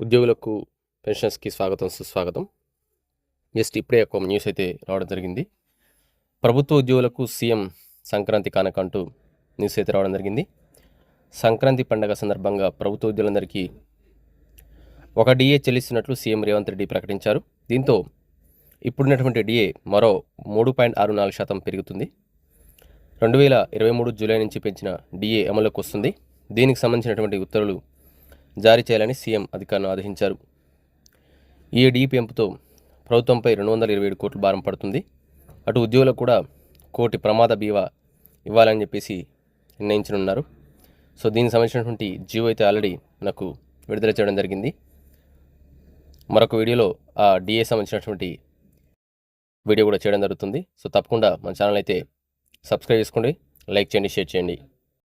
ఉద్యోగులకు పెన్షన్స్కి స్వాగతం సుస్వాగతం. జస్ట్ ఇప్పుడే ఒక న్యూస్ అయితే రావడం జరిగింది. ప్రభుత్వ ఉద్యోగులకు సీఎం సంక్రాంతి కానకంటూ న్యూస్ అయితే రావడం జరిగింది. సంక్రాంతి పండగ సందర్భంగా ప్రభుత్వ ఉద్యోగులందరికీ ఒక డిఏ చెల్లిస్తున్నట్లు సీఎం రేవంత్ రెడ్డి ప్రకటించారు. దీంతో ఇప్పుడున్నటువంటి డిఏ మరో మూడు పాయింట్ ఆరు నాలుగు శాతం పెరుగుతుంది. రెండు వేల ఇరవై మూడు జూలై నుంచి పెంచిన డిఏ అమలులోకి వస్తుంది. దీనికి సంబంధించినటువంటి ఉత్తర్వులు జారీ చేయాలని సీఎం అధికారులను ఆదేశించారు. ఈ డీ పెంపుతో ప్రభుత్వంపై రెండు వందల ఇరవై ఏడు కోట్ల భారం పడుతుంది. అటు ఉద్యోగులకు కూడా కోటి ప్రమాద బీమా ఇవ్వాలని చెప్పేసి నిర్ణయించనున్నారు. సో దీనికి సంబంధించినటువంటి జియో అయితే ఆల్రెడీ మనకు విడుదల చేయడం జరిగింది. మరొక వీడియోలో ఆ డిఏ సంబంధించినటువంటి వీడియో కూడా చేయడం జరుగుతుంది. సో తప్పకుండా మన ఛానల్ అయితే సబ్స్క్రైబ్ చేసుకోండి లైక్ చేయండి షేర్ చేయండి.